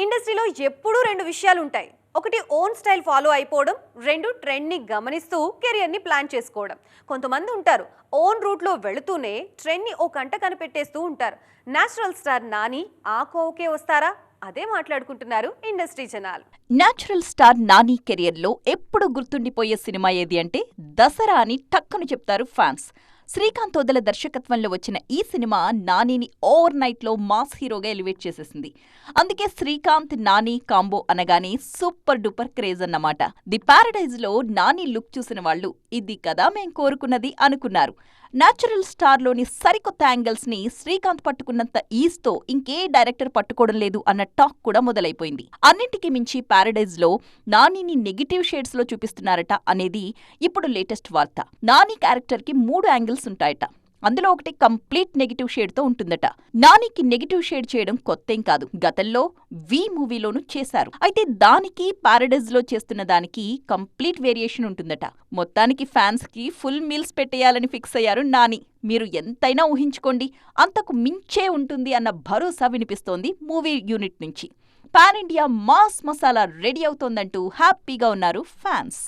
ఇండస్ట్రీలో ఎప్పుడూ రెండు విషయాలు ఉంటాయి ఒకటి ఓన్ స్టైల్ ఫాలో అయిపోవడం రెండు ట్రెండ్ని గమనిస్తూ కెరియర్ని ప్లాన్ చేసుకోవడం. కొంతమంది ఉంటారు ఓన్ రూట్లో వెళుతూనే ట్రెండ్ని ఓ కంట కనిపెట్టేస్తూ ఉంటారు. నేచురల్ స్టార్ నాని ఆ కోకే వస్తారా? అదే మాట్లాడుకుంటున్నారు ఇండస్ట్రీ జనాలు. న్యాచురల్ స్టార్ నాని కెరియర్లో ఎప్పుడు గుర్తుండిపోయే సినిమా ఏది అంటే దసరా అని టక్కును చెప్తారు ఫ్యాన్స్. శ్రీకాంత్ వదల దర్శకత్వంలో వచ్చిన ఈ సినిమా నానిని ఓవర్ నైట్లో మాస్ హీరోగా ఎలివేట్ చేసేసింది. అందుకే శ్రీకాంత్ నాని కాంబో అనగానే సూపర్ డూపర్ క్రేజ్ అన్నమాట. ది ప్యారడైజ్లో నాని లుక్ చూసిన వాళ్ళు ఇది కదా మేం కోరుకున్నది అనుకున్నారు. న్యాచురల్ స్టార్లోని సరికొత్త యాంగిల్స్ని శ్రీకాంత్ పట్టుకున్నంత ఈజ్తో ఇంకే డైరెక్టర్ పట్టుకోవడం లేదు అన్న టాక్ కూడా మొదలైపోయింది. అన్నింటికి మించి పారడైజ్లో నానిని నెగిటివ్ షేడ్స్లో చూపిస్తున్నారట అనేది ఇప్పుడు లేటెస్ట్ వార్త. నాని క్యారెక్టర్కి మూడు యాంగిల్స్ ఉంటాయట. అందులో ఒకటి కంప్లీట్ నెగిటివ్ షేడ్తో ఉంటుందట. నానికి నెగిటివ్ షేడ్ చేయడం కొత్తేం కాదు. గతంలో వి మూవీలోనూ చేశారు. అయితే దానికి పారడైజ్లో చేస్తున్న దానికి కంప్లీట్ వేరియేషన్ ఉంటుందట. మొత్తానికి ఫ్యాన్స్కి ఫుల్ మీల్స్ పెట్టేయాలని ఫిక్స్ అయ్యారు నాని. మీరు ఎంతైనా ఊహించుకోండి అంతకు మించే ఉంటుంది అన్న భరోసా వినిపిస్తోంది మూవీ యూనిట్ నుంచి. Pan India mass masala ready అవుతోందంటూ హ్యాపీగా ఉన్నారు ఫ్యాన్స్.